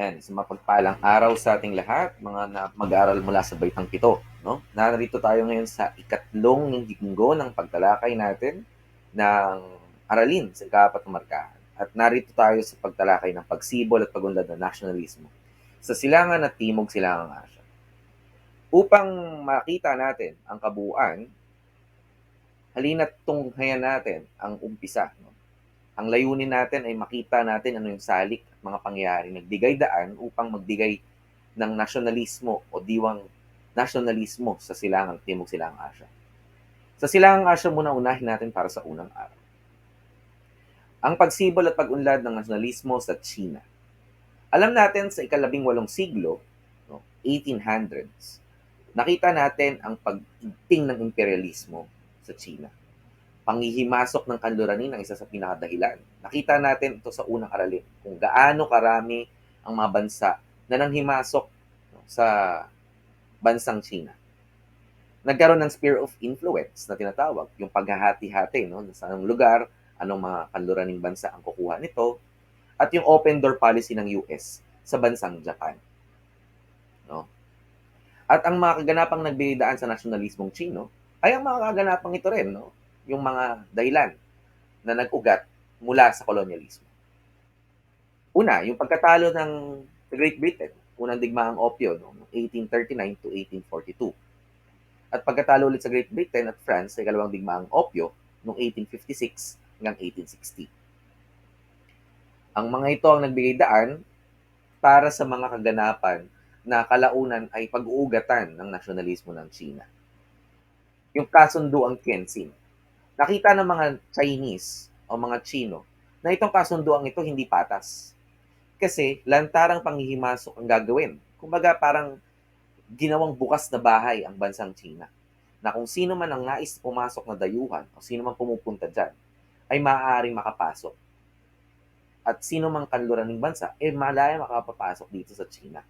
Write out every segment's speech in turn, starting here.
Ayan, isang mapagpalang araw sa ating lahat, mga na mag-aaral mula sa Baitang Pito. No? Narito tayo ngayon sa ikatlong linggo ng pagtalakay natin ng aralin sa ikapat na markahan. At narito tayo sa pagtalakay ng pagsibol at pagunlad ng nasyonalismo sa silangan at timog silangang Asya. Upang makita natin ang kabuuan, halina't tunghayan natin ang umpisa. No? Ang layunin natin ay makita natin ano yung salik at mga pangyayari nagbigay daan upang magbigay ng nasyonalismo o diwang nasyonalismo sa silangang Timog Silangang Asya. Sa Silangang Asya muna unahin natin para sa unang araw. Ang pagsibol at pag-unlad ng nasyonalismo sa China. Alam natin sa ikalabing walong siglo, no, 1800s, nakita natin ang pagigting ng imperialismo sa China panghihimasok ng kanluranin ang isa sa pinakadahilan. Nakita natin ito sa unang aralin, kung gaano karami ang mga bansa na nanghimasok sa bansang China. Nagkaroon ng sphere of influence na tinatawag, yung paghahati-hati no, sa anong lugar, anong mga kanluraning bansa ang kukuha nito, at yung open door policy ng US sa bansang Japan. No? At ang mga kaganapang nagbigay sa nasyonalismong Chino ay ang mga kaganapang ito rin, no? Yung mga dahilan na nag-ugat mula sa kolonyalismo. Una, yung pagkatalo ng Great Britain, unang digmaang opyo no, 1839 to 1842. At pagkatalo ulit sa Great Britain at France sa ikalawang digmaang opyo noong 1856 hanggang 1860. Ang mga ito ang nagbigay daan para sa mga kaganapan na kalaunan ay pag-uugatan ng nasyonalismo ng China. Yung kasunduang Kensing nakita ng mga Chinese o mga Chino na itong kasunduang ito hindi patas. Kasi lantarang panghihimasok ang gagawin. Kumbaga parang ginawang bukas na bahay ang bansang China. Na kung sino man ang nais pumasok na dayuhan o sino man pumupunta dyan, ay maaaring makapasok. At sino mang kanluraning bansa, eh malaya makapapasok dito sa China.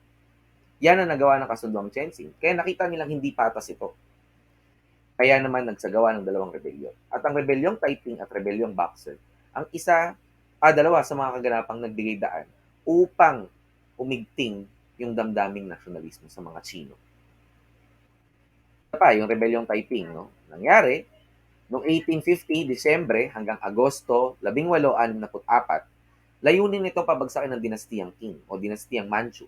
Yan ang nagawa ng kasunduang Chensing. Kaya nakita nilang hindi patas ito. Kaya naman nagsagawa ng dalawang rebelyon. At ang rebelyong Taiping at rebelyong Boxer, ang isa, ah, dalawa sa mga kaganapang nagbigay daan upang umigting yung damdaming nasyonalismo sa mga Chino. Pa, yung rebelyong Taiping, no? Nangyari, noong 1850, Disyembre hanggang Agosto 1864, layunin nitong pabagsakin ng dinastiyang Qing o dinastiyang Manchu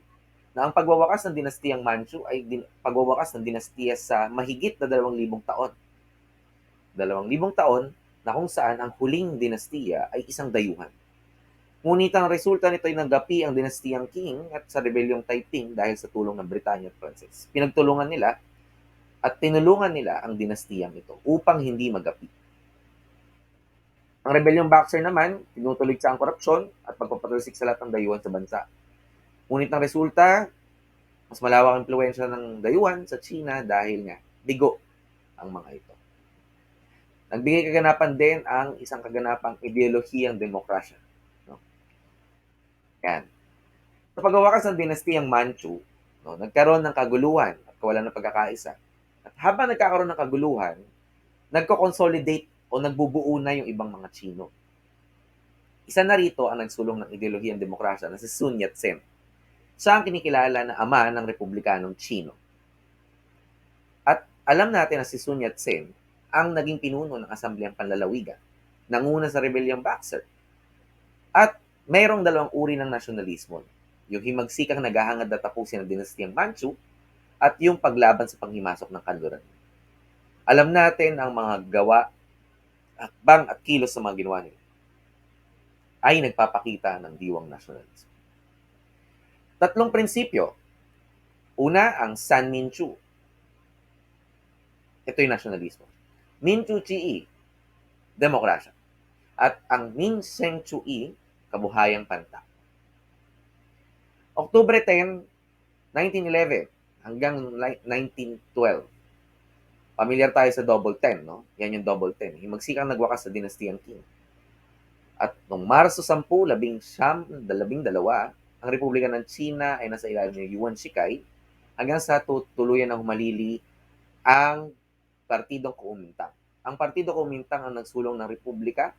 na ang pagwawakas ng dinastiyang Manchu ay din, pagwawakas ng dinastiya sa mahigit na dalawang libong taon. Dalawang libong taon na kung saan ang huling dinastiya ay isang dayuhan. Ngunit ang resulta nito ay nagapi ang dinastiyang Qing at sa rebelyong Taiping dahil sa tulong ng Britanya at Pranses. Pinagtulungan nila at tinulungan nila ang dinastiyang ito upang hindi magapi. Ang rebelyong Boxer naman, tinutuloy sa ang korupsyon at pagpapatulisik sa lahat ng dayuhan sa bansa Ngunit ang resulta, mas malawak ang impluensya ng dayuhan sa China dahil nga bigo ang mga ito. Nagbigay kaganapan din ang isang kaganapang ideolohiyang demokrasya. No? Yan. Sa pagwawakas ng dinastiyang Manchu, no, nagkaroon ng kaguluhan at kawalan ng pagkakaisa. At habang nagkakaroon ng kaguluhan, nagko-consolidate o nagbubuo na yung ibang mga Chino. Isa na rito ang nagsulong ng ideolohiyang demokrasya na si Sun Yat-sen siya ang kinikilala na ama ng Republikanong Chino. At alam natin na si Sun Yat-sen ang naging pinuno ng Asambleyang Panlalawigan, nanguna sa rebelyong Boxer. At mayroong dalawang uri ng nasyonalismo. Yung himagsikang naghahangad na tapusin ng dinastiyang Manchu at yung paglaban sa panghimasok ng kanluran. Alam natin ang mga gawa, akbang at kilos sa mga ginawa nila ay nagpapakita ng diwang nasyonalismo. Tatlong prinsipyo. Una, ang San Minchu. Ito yung nasyonalismo. Minchu Chi, demokrasya. At ang Min Sheng Chui, kabuhayang panta. Oktubre 10, 1911 hanggang 1912. Pamilyar tayo sa double 10, no? Yan yung double 10. Yung magsikang nagwakas sa dinastiyang Qing. At noong Marso 10, labing siyam, dalabing dalawa, ang Republika ng China ay nasa ilalim ng Yuan Shikai hanggang sa tuluyan ng humalili ang Partidong Kuomintang. Ang Partido Kuomintang ang nagsulong ng Republika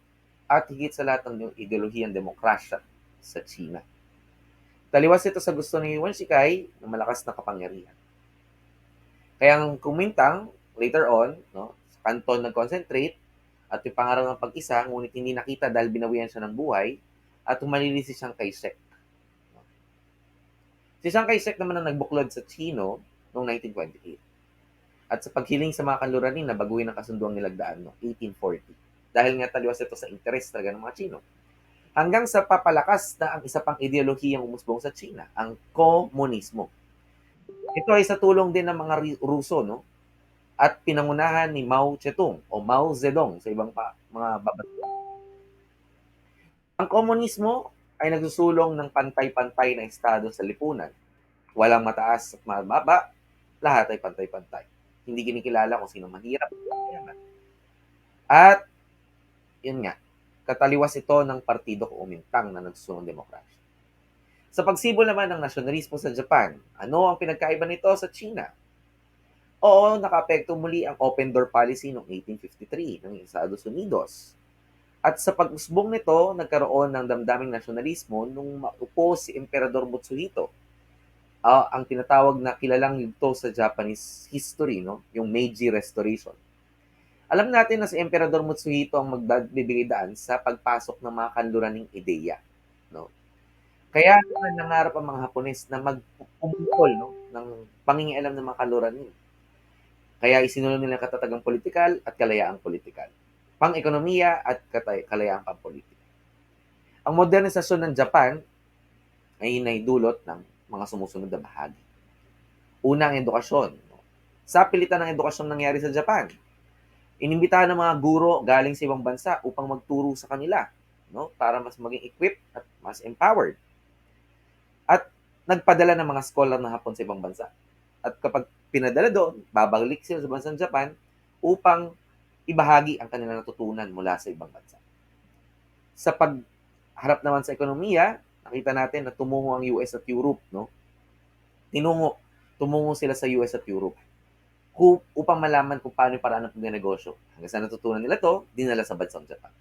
at higit sa lahat ng ideolohiyang demokrasya sa China. Taliwas ito sa gusto ni Yuan Shikai ng malakas na kapangyarihan. Kaya ang kumintang later on, no, sa Canton nag-concentrate at yung pangarap ng pag-isa, ngunit hindi nakita dahil binawian siya ng buhay at humalili si Chiang Kai-shek. Si Chiang Kai-shek naman ang nagbuklod sa Chino noong 1928. At sa paghiling sa mga kanluranin na baguhin ang kasunduang nilagdaan no 1840. Dahil nga taliwas ito sa interes talaga ng mga Chino. Hanggang sa papalakas na ang isa pang ideolohiyang umusbong sa China, ang komunismo. Ito ay sa tulong din ng mga Ruso, no? At pinangunahan ni Mao Zedong o Mao Zedong sa ibang pa, mga babansa. Ang komunismo ay nagsusulong ng pantay-pantay na estado sa lipunan. Walang mataas at mababa, lahat ay pantay-pantay. Hindi kinikilala kung sino mahirap. At, yun nga, kataliwas ito ng partido umintang na nagsusunong demokrasya. Sa pagsibol naman ng nasyonalismo sa Japan, ano ang pinagkaiba nito sa China? Oo, nakaapekto muli ang open door policy noong 1853 ng Estados Unidos. At sa pag-usbong nito, nagkaroon ng damdaming nasyonalismo nung maupo si Emperador Mutsuhito. Uh, ang tinatawag na kilalang yugto sa Japanese history, no? yung Meiji Restoration. Alam natin na si Emperador Mutsuhito ang magbibigay sa pagpasok ng mga kanluraning ideya. No? Kaya nangarap ang mga Hapones na magpumukol no? ng pangingialam ng mga kanluraning. Kaya isinulo nila katatagang politikal at kalayaang politikal, pang-ekonomiya at kalayaang pang-politika. Ang modernisasyon ng Japan ay naidulot ng mga sumusunod na bahagi. Una ang edukasyon. Sa pilitan ng edukasyon nangyari sa Japan, inimbitahan ng mga guro galing sa ibang bansa upang magturo sa kanila no? para mas maging equipped at mas empowered. At nagpadala ng mga scholar na Hapon sa ibang bansa. At kapag pinadala doon, babalik sila sa bansang Japan upang ibahagi ang kanilang natutunan mula sa ibang bansa. Sa pagharap naman sa ekonomiya, nakita natin na tumungo ang US at Europe, no? Tinungo, tumungo sila sa US at Europe upang malaman kung paano yung paraan ng pagnegosyo. Hanggang sa natutunan nila to, dinala sa bansang Japan.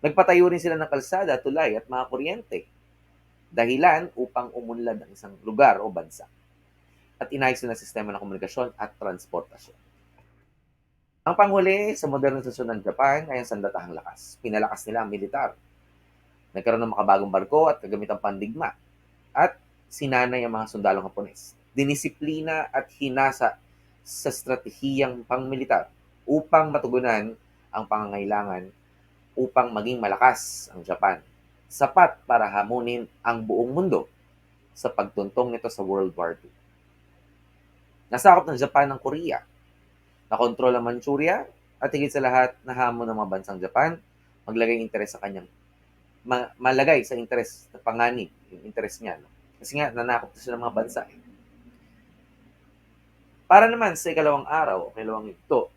Nagpatayo rin sila ng kalsada, tulay at mga kuryente. Dahilan upang umunlad ang isang lugar o bansa at inayos na sistema ng komunikasyon at transportasyon. Ang panghuli sa modernisasyon ng Japan ay ang sandatahang lakas. Pinalakas nila ang militar. Nagkaroon ng makabagong barko at kagamitang pandigma. At sinanay ang mga sundalong Hapones. Dinisiplina at hinasa sa estratehiyang pangmilitar upang matugunan ang pangangailangan upang maging malakas ang Japan. Sapat para hamunin ang buong mundo sa pagtuntong nito sa World War II. Nasakop ng Japan ng Korea. Nakontrol ang Manchuria at higit sa lahat na hamon ng mga bansang Japan maglagay interes sa kanyang ma- malagay sa interes na panganib yung interes niya. No? Kasi nga, nanakop na siya ng mga bansa. Eh. Para naman sa ikalawang araw o ikalawang ito,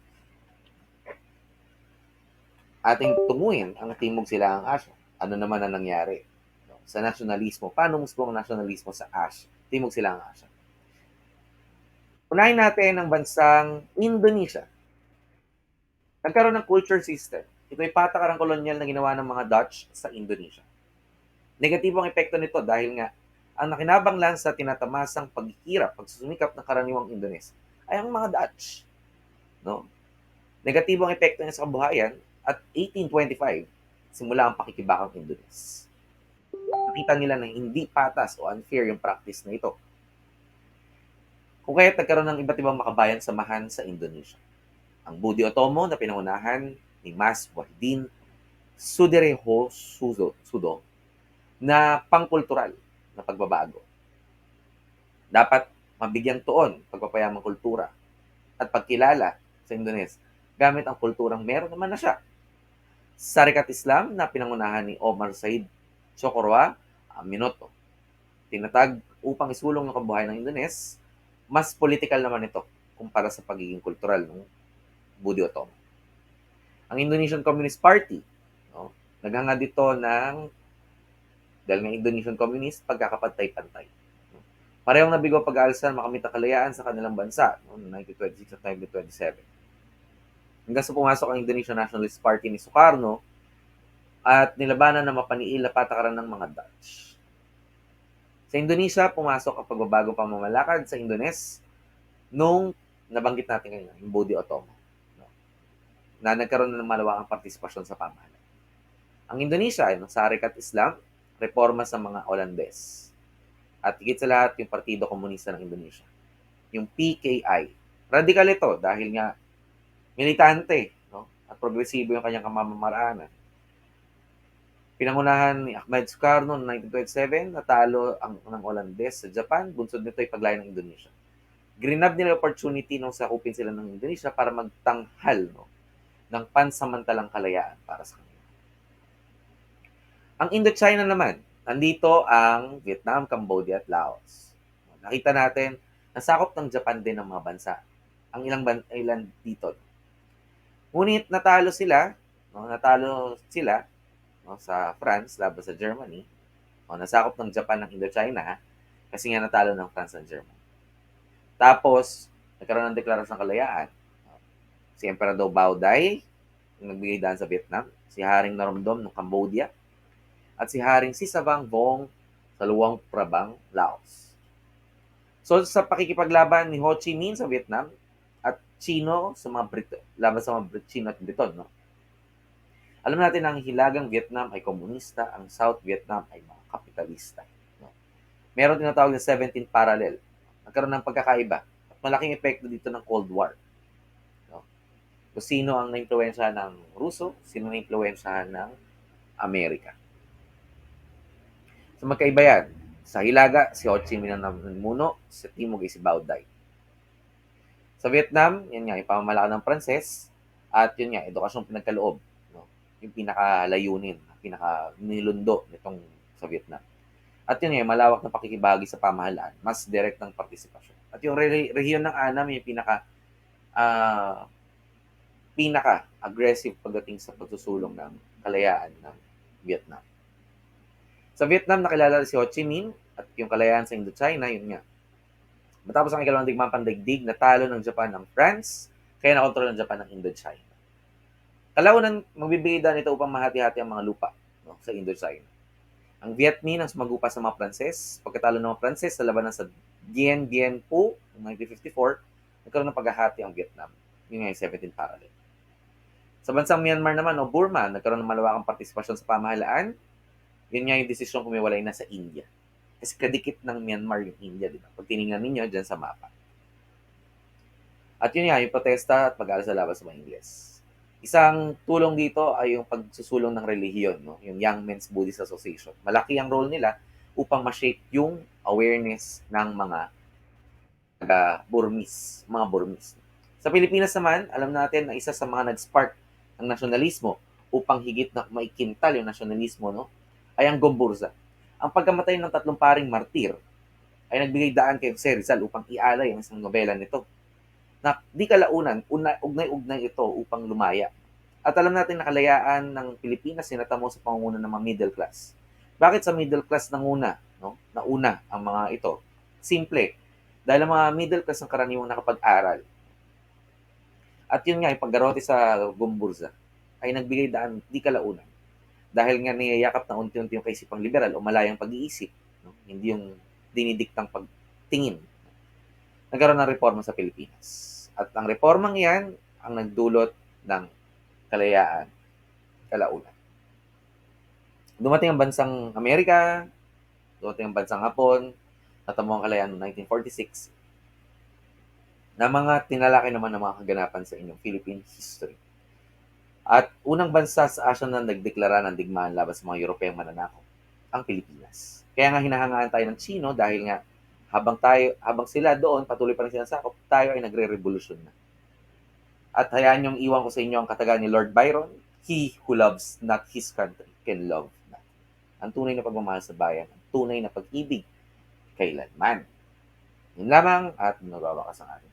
ating tunguin ang Timog Silangang Asya. Ano naman ang nangyari no? sa nasyonalismo? Paano musbong ang nasyonalismo sa Ash? Timog Silangang Asya? Unahin natin ang bansang Indonesia. Nagkaroon ng culture system. Ito ay patakarang kolonyal na ginawa ng mga Dutch sa Indonesia. Negatibo ang epekto nito dahil nga ang nakinabang lang sa tinatamasang paghihirap, pagsusumikap ng karaniwang Indonesia ay ang mga Dutch. No? Negatibo ang epekto niya sa kabuhayan at 1825, simula ang pakikibakang Indonesia. Nakita nila na hindi patas o unfair yung practice na ito kung kaya nagkaroon ng iba't ibang makabayan samahan sa Indonesia. Ang Budi Otomo na pinangunahan ni Mas Wahidin Sudereho Sudo, Sudo na pangkultural na pagbabago. Dapat mabigyang tuon pagpapayamang kultura at pagkilala sa Indonesia gamit ang kulturang meron naman na siya. Sarikat Islam na pinangunahan ni Omar Said Socorwa Minoto. Tinatag upang isulong ng kabuhayan ng Indonesia mas political naman ito kumpara sa pagiging kultural ng Budi Otomo. Ang Indonesian Communist Party, no, naghanga dito ng dahil ng Indonesian Communist, pagkakapantay-pantay. No. Parehong nabigo pag-aalsa makamit na kalayaan sa kanilang bansa noong 1926 at 1927. Hanggang sa pumasok ang Indonesian Nationalist Party ni Sukarno at nilabanan na mapaniil na patakaran ng mga Dutch. Sa Indonesia, pumasok ang pagbabagong pamamalakad sa Indones nung nabanggit natin kanina, yung Bodi Otomo. No? Na nagkaroon ng malawakang partisipasyon sa pamahalaan. Ang Indonesia, yung Sarekat Islam, reforma sa mga Olandes. At higit sa lahat, yung Partido Komunista ng Indonesia. Yung PKI. Radikal ito dahil nga militante no? at progresibo yung kanyang kamamaraanan. Pinangunahan ni Ahmed Sukarno noong 1927, natalo ang ng Olandes sa Japan, bunsod nito ay paglaya ng Indonesia. Grinab nila opportunity nung sakupin sila ng Indonesia para magtanghal no, ng pansamantalang kalayaan para sa kanila. Ang Indochina naman, nandito ang Vietnam, Cambodia at Laos. Nakita natin, nasakop ng Japan din ng mga bansa. Ang ilang ban- ilan dito. Ngunit natalo sila, no, natalo sila no, sa France laban sa Germany. No, nasakop ng Japan ng Indochina kasi nga natalo ng France ng Germany. Tapos, nagkaroon ng deklarasyon ng kalayaan. Si Emperador Bao Dai, yung nagbigay daan sa Vietnam. Si Haring Naromdom ng Cambodia at si Haring Sisavang Vong sa Luang Prabang, Laos. So sa pakikipaglaban ni Ho Chi Minh sa Vietnam at Chino sa mga Brito, laban sa mga Brit- Chino at Briton, no? Alam natin na ang hilagang Vietnam ay komunista, ang South Vietnam ay mga kapitalista. No? Meron tinatawag na 17 parallel. Nagkaroon ng pagkakaiba. At malaking epekto dito ng Cold War. No? Kung sino ang naimpluwensyahan ng Ruso, sino naimpluwensyahan ng Amerika. So magkaiba yan. Sa Hilaga, si Ho Chi Minh ang namuno. Sa Timog ay si Bao Dai. Sa Vietnam, yun nga, yung pamamalakad ng Pranses. At yun nga, edukasyong pinagkaloob. Yung pinakalayunin, pinaka nilundo nitong sa Vietnam. At yun nga, malawak na pakikibahagi sa pamahalaan, mas direct ng partisipasyon. At yung re- rehiyon ng Anam, yung pinaka ah pinaka aggressive pagdating sa pagsusulong ng kalayaan ng Vietnam. Sa Vietnam, nakilala si Ho Chi Minh at yung kalayaan sa Indochina, yun nga. Matapos ang ikalawang digmaan pandaigdig, natalo ng Japan ng France, kaya nakontrol ng Japan ng Indochina. Kalaunan, magbibigay daan ito upang mahati-hati ang mga lupa no, sa Indochina. Ang Viet Minh ang sumagupa sa mga Pranses. Pagkatalo ng mga Pranses sa labanan sa Dien Bien Phu noong 1954, nagkaroon ng paghahati ang Vietnam. Yun nga yung 17 parallel. Sa bansang Myanmar naman o Burma, nagkaroon ng malawakang partisipasyon sa pamahalaan. Yun nga yung desisyon kumiwalay na sa India. Kasi kadikit ng Myanmar yung India, di ba? Pag tinignan ninyo dyan sa mapa. At yun nga, yung protesta at pag-aaral sa laban sa mga Ingles. Isang tulong dito ay yung pagsusulong ng relihiyon, no? yung Young Men's Buddhist Association. Malaki ang role nila upang ma-shape yung awareness ng mga taga Burmese, mga Burmese. Sa Pilipinas naman, alam natin na isa sa mga nag-spark ng nasyonalismo upang higit na maikintal yung nasyonalismo, no? ay ang Gomburza. Ang pagkamatay ng tatlong paring martir ay nagbigay daan kay Jose Rizal upang ialay ang isang nobela nito na di kalaunan, una, ugnay-ugnay ito upang lumaya. At alam natin na kalayaan ng Pilipinas sinatamo sa pangunguna ng mga middle class. Bakit sa middle class nanguna, no? Nauna ang mga ito? Simple. Dahil ang mga middle class ang karaniwang nakapag-aral. At yun nga, yung paggarote sa Gumburza ay nagbigay daan di kalaunan. Dahil nga niyayakap na unti-unti yung kaisipang liberal o malayang pag-iisip. No? Hindi yung dinidiktang pagtingin. Nagkaroon ng reforma sa Pilipinas. At ang reformang yan ang nagdulot ng kalayaan kalaunan. Dumating ang bansang Amerika, dumating ang bansang Hapon, natamo ang kalayaan noong 1946, na mga tinalaki naman ng mga kaganapan sa inyong Philippine history. At unang bansa sa Asia na nagdeklara ng digmaan laban sa mga Europeyang mananakop, ang Pilipinas. Kaya nga hinahangaan tayo ng Chino dahil nga habang tayo habang sila doon patuloy pa rin silang sakop, tayo ay nagre-revolusyon na. At hayaan niyong iwan ko sa inyo ang kataga ni Lord Byron, He who loves not his country can love not. Ang tunay na pagmamahal sa bayan, ang tunay na pag-ibig kailanman. Yun lamang at nababakas ang ating